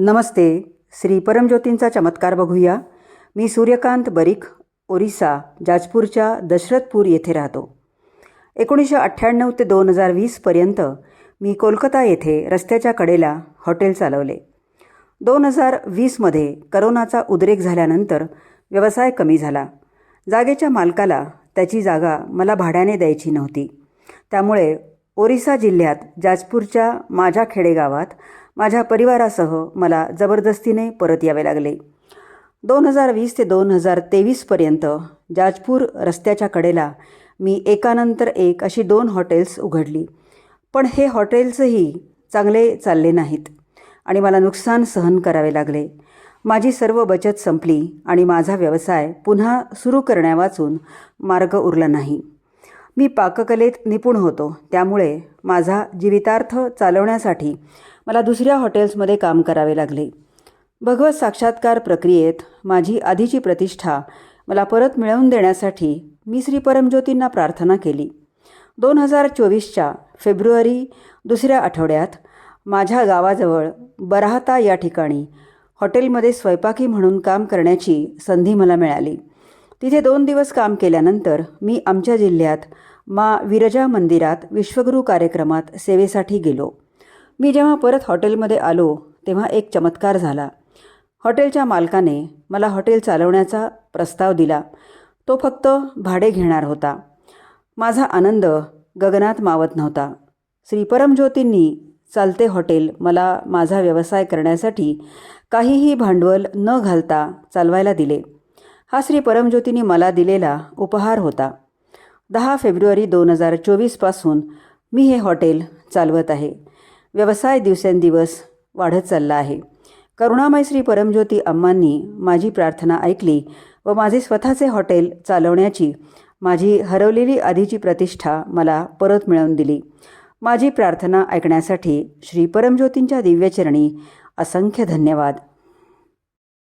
नमस्ते. श्री परमज्योतींचा चमत्कार बघूया. मी सूर्यकांत बरीख ओरिसा जाजपूरच्या दशरथपूर येथे राहतो. एकोणीसशे अठ्ठ्याण्णव ते दोन हजार वीसपर्यंत मी कोलकाता येथे रस्त्याच्या कडेला हॉटेल चालवले. दोन हजार वीसमध्ये करोनाचा उद्रेक झाल्यानंतर व्यवसाय कमी झाला. जागेच्या मालकाला त्याची जागा मला भाड्याने द्यायची नव्हती. त्यामुळे ओरिसा जिल्ह्यात जाजपूरच्या माझ्या खेडेगावात माझ्या परिवारासह मला जबरदस्तीने परत यावे लागले. दोन हजार वीस ते दोन हजार तेवीसपर्यंत जाजपूर रस्त्याच्या कडेला मी एकानंतर एक अशी दोन हॉटेल्स उघडली. पण हे हॉटेल्सही चांगले चालले नाहीत आणि मला नुकसान सहन करावे लागले. माझी सर्व बचत संपली आणि माझा व्यवसाय पुन्हा सुरू करण्यावाचून मार्ग उरला नाही. मी पाककलेत निपुण होतो त्यामुळे माझा जीवितार्थ चालवण्यासाठी मला दुसऱ्या हॉटेल्समध्ये काम करावे लागले. भगवत साक्षात्कार प्रक्रियेत माझी आधीची प्रतिष्ठा मला परत मिळवून देण्यासाठी मी श्री परमज्योतींना प्रार्थना केली. दोन हजार चोवीसच्या फेब्रुवारी दुसऱ्या आठवड्यात माझ्या गावाजवळ बराहता या ठिकाणी हॉटेलमध्ये स्वयंपाकी म्हणून काम करण्याची संधी मला मिळाली. तिथे दोन दिवस काम केल्यानंतर मी आमच्या जिल्ह्यात मा विरजा मंदिरात विश्वगुरू कार्यक्रमात सेवेसाठी गेलो. मी जेव्हा परत हॉटेलमध्ये आलो तेव्हा एक चमत्कार झाला. हॉटेलच्या मालकाने मला हॉटेल चालवण्याचा प्रस्ताव दिला. तो फक्त भाडे घेणार होता. माझा आनंद गगनात मावत नव्हता. श्री परमज्योतींनी चालते हॉटेल मला माझा व्यवसाय करण्यासाठी काहीही भांडवल न घालता चालवायला दिले. हा श्री परमज्योतींनी मला दिलेला उपहार होता. दहा फेब्रुवारी दोन हजार चोवीसपासून मी हे हॉटेल चालवत आहे. व्यवसाय दिवसेंदिवस वाढत चालला आहे. करुणामय श्री परमज्योती अम्मांनी माझी प्रार्थना ऐकली व माझे स्वतःचे हॉटेल चालवण्याची माझी हरवलेली आधीची प्रतिष्ठा मला परत मिळवून दिली. माझी प्रार्थना ऐकण्यासाठी श्री परमज्योतींच्या दिव्यचरणी असंख्य धन्यवाद.